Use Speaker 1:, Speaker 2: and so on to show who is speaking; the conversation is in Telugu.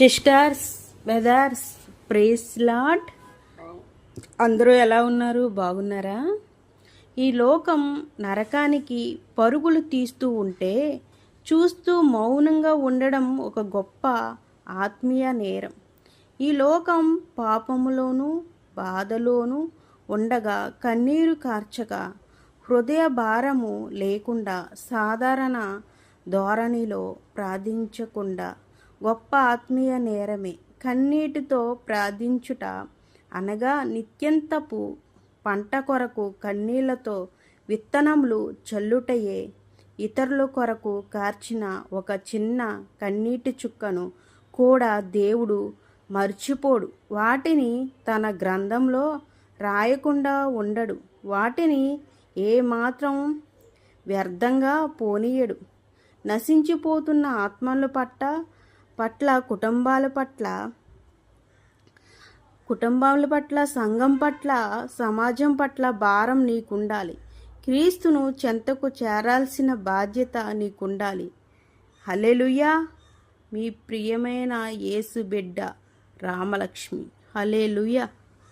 Speaker 1: సిస్టర్స్ వెదర్స్ ప్రేస్ లాట్ అందరూ ఎలా ఉన్నారు? బాగున్నారా? ఈ లోకం నరకానికి పరుగులు తీస్తూ ఉంటే చూస్తూ మౌనంగా ఉండడం ఒక గొప్ప ఆత్మీయ నేరం. ఈ లోకం పాపములోనూ బాధలోనూ ఉండగా కన్నీరు కార్చక హృదయ భారము లేకుండా సాధారణ ధోరణిలో ప్రార్థించకుండా గొప్ప ఆత్మీయ నేరమే. కన్నీటితో ప్రార్థించుట అనగా నిత్యంతపు పంట కొరకు కన్నీళ్ళతో విత్తనములు చల్లుటయే. ఇతరుల కొరకు కార్చిన ఒక చిన్న కన్నీటి చుక్కను కూడా దేవుడు మర్చిపోడు. వాటిని తన గ్రంథంలో రాయకుండా ఉండడు. వాటిని ఏమాత్రం వ్యర్థంగా పోనీయడు. నశించిపోతున్న ఆత్మల పట్ల పట్ల కుటుంబాల పట్ల కుటుంబాల పట్ల సంఘం పట్ల సమాజం పట్ల భారం నీకుండాలి. క్రీస్తును చెంతకు చేరాల్సిన బాధ్యత నీకుండాలి. హలెలుయా మీ ప్రియమైన యేసు బిడ్డ రామలక్ష్మి. హలేలుయా